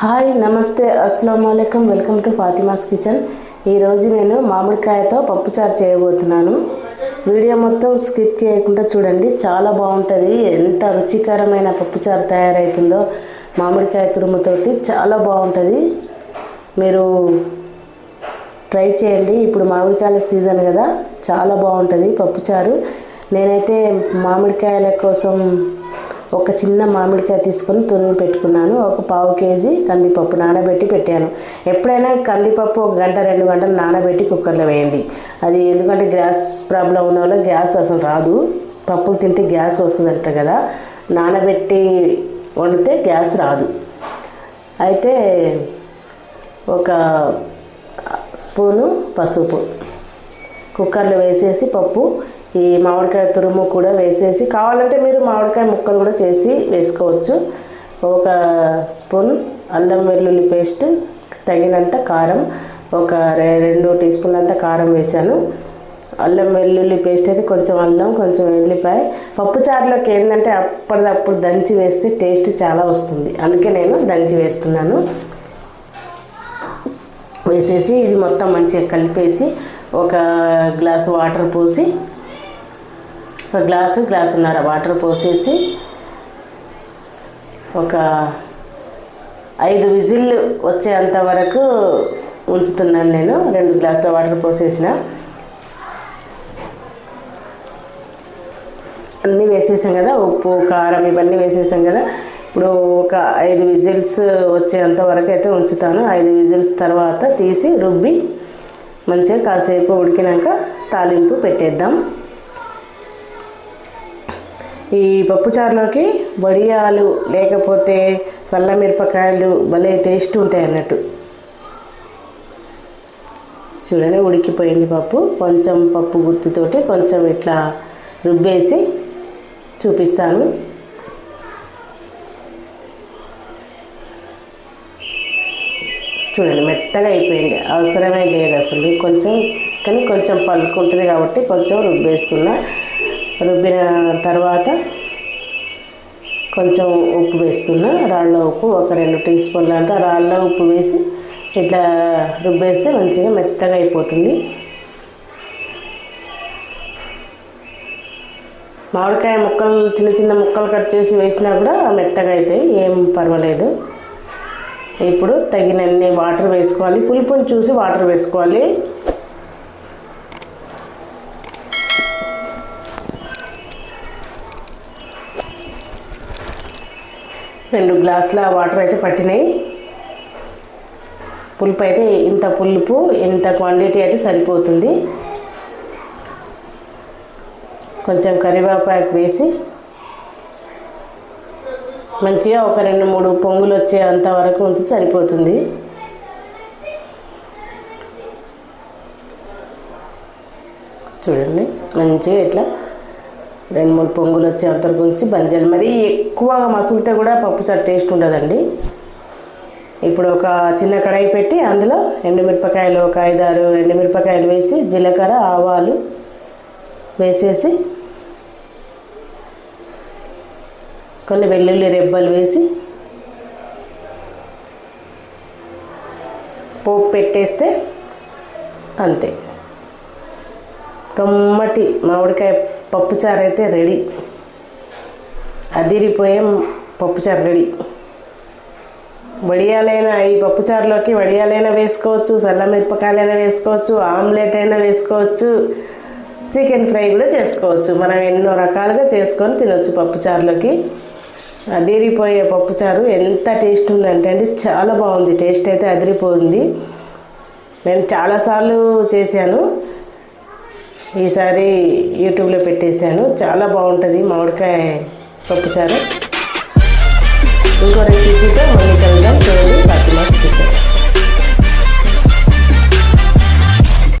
Hi నమస్తే అస్సలం అయికం వెల్కమ్ టు ఫాతిమాస్ కిచెన్. ఈరోజు నేను మామిడికాయతో పప్పుచారు చేయబోతున్నాను. వీడియో మొత్తం స్కిప్ చేయకుండా చూడండి. చాలా బాగుంటుంది. ఎంత రుచికరమైన పప్పుచారు తయారవుతుందో మామిడికాయ తురుముతోటి చాలా బాగుంటుంది. మీరు ట్రై చేయండి. ఇప్పుడు మామిడికాయల సీజన్ కదా. చాలా బాగుంటుంది పప్పుచారు నేనైతే మామిడికాయల కోసం ఒక చిన్న మామిడికాయ తీసుకొని తురిమి పెట్టుకున్నాను. ఒక పావు కేజీ కందిపప్పు నానబెట్టి పెట్టాను. ఎప్పుడైనా కందిపప్పు ఒక గంట రెండు గంటలు నానబెట్టి కుక్కర్లో వేయండి. అది ఎందుకంటే గ్యాస్ ప్రాబ్లం ఉన్న వాళ్ళకి గ్యాస్ అసలు రాదు. పప్పులు తింటే గ్యాస్ వస్తుందంట కదా. నానబెట్టి వండితే గ్యాస్ రాదు. అయితే ఒక స్పూను పసుపు. కుక్కర్లో వేసేసి పప్పు ఈ మామిడికాయ తురుము కూడా వేసేసి కావాలంటే మీరు మామిడికాయ ముక్కలు కూడా చేసి వేసుకోవచ్చు. ఒక స్పూన్ అల్లం వెల్లుల్లి పేస్ట్ తగినంత కారం ఒక రె- రెండు టీ స్పూన్లంత కారం వేసాను. అల్లం వెల్లుల్లి పేస్ట్ అయితే కొంచెం అల్లం కొంచెం వెల్లిపాయ. పప్పు చారులోకి ఏంటంటే అప్పటిదప్పుడు దంచి వేస్తే టేస్ట్ చాలా వస్తుంది. అందుకే నేను దంచి వేస్తున్నాను. వేసేసి ఇది మొత్తం మంచిగా కలిపేసి ఒక గ్లాస్ వాటర్ పోసి ఒక గ్లాసు గ్లాసున్నర వాటర్ పోసేసి ఒక ఐదు విజిల్లు వచ్చేంత వరకు ఉంచుతున్నాను నేను. రెండు గ్లాసుల వాటర్ పోసేసిన. అన్నీ వేసేసాం కదా ఉప్పు కారం ఇవన్నీ వేసేసాం కదా. ఇప్పుడు ఒక ఐదు విజిల్స్ వచ్చేంత వరకు అయితే ఉంచుతాను. ఐదు విజిల్స్ తర్వాత తీసి రుబ్బి మంచిగా కాసేపు ఉడికినాక తాలింపు పెట్టేద్దాం. ఈ పప్పుచారులోకి వడియాలు లేకపోతే చల్ల మిరపకాయలు భలే టేస్ట్ ఉంటాయి అన్నట్టు. చూడండి ఉడికిపోయింది పప్పు. కొంచెం పప్పు గుత్తితోటి కొంచెం ఇట్లా రుబ్బేసి చూపిస్తాను. చూడండి మెత్తగా అయిపోయింది. అవసరమే లేదు అసలు. కొంచెం కానీ కొంచెం పలుకుంటుంది కాబట్టి కొంచెం రుబ్బేస్తున్నా. రుబ్బిన తర్వాత కొంచెం ఉప్పు వేస్తున్నా. రాళ్ళ ఉప్పు ఒక రెండు టీ స్పూన్లు అంతా రాళ్ళ ఉప్పు వేసి ఇట్లా రుబ్బేస్తే మంచిగా మెత్తగా అయిపోతుంది. మామిడికాయ ముక్కలు చిన్న చిన్న ముక్కలు కట్ చేసి వేసినా కూడా మెత్తగా అవుతాయి ఏం పర్వాలేదు. ఇప్పుడు తగినన్ని వాటర్ వేసుకోవాలి. పులుపుని చూసి వాటర్ వేసుకోవాలి. రెండు గ్లాసుల వాటర్ అయితే పట్టినాయి. పులుపు అయితే ఇంత పులుపు ఇంత క్వాంటిటీ అయితే సరిపోతుంది. కొంచెం కరివేపాకు వేసి మంచిగా ఒక రెండు మూడు పొంగులు వచ్చే అంత వరకు ఉంచి సరిపోతుంది. చూడండి మంచిగా ఇట్లా రెండు మూడు పొంగులు వచ్చే అంతరకు ఉంచి బంజాలు. మరి ఎక్కువగా మసులితే కూడా పప్పు చాట్ టేస్ట్ ఉండదండి. ఇప్పుడు ఒక చిన్న కడాయి పెట్టి అందులో ఎండుమిరపకాయలు ఒక ఐదారు ఎండుమిరపకాయలు వేసి జీలకర్ర ఆవాలు వేసేసి కొన్ని వెల్లుల్లి రెబ్బలు వేసి పోపు పెట్టేస్తే అంతే. కమ్మటి మామిడికాయ పప్పుచారు అయితే రెడీ. అదిరిపోయే పప్పుచారు రెడీ. వడియాలైనా ఈ పప్పుచారులోకి వడియాలైనా వేసుకోవచ్చు సల్ల మిరపకాయలైనా వేసుకోవచ్చు ఆమ్లెట్ అయినా వేసుకోవచ్చు చికెన్ ఫ్రై కూడా చేసుకోవచ్చు. మనం ఎన్నో రకాలుగా చేసుకొని తినొచ్చు పప్పుచారులోకి. అదిరిపోయే పప్పుచారు ఎంత టేస్ట్ ఉందంటే అండి చాలా బాగుంది. టేస్ట్ అయితే అదిరిపోయింది. నేను చాలాసార్లు చేశాను. ఈసారి యూట్యూబ్లో పెట్టేశాను. చాలా బాగుంటుంది మామిడికాయ పప్పుచారు ఇంకో రెసిపీతో మళ్ళీ కలుద్దాం. చూడండి ఫాతిమాస్ కిచెన్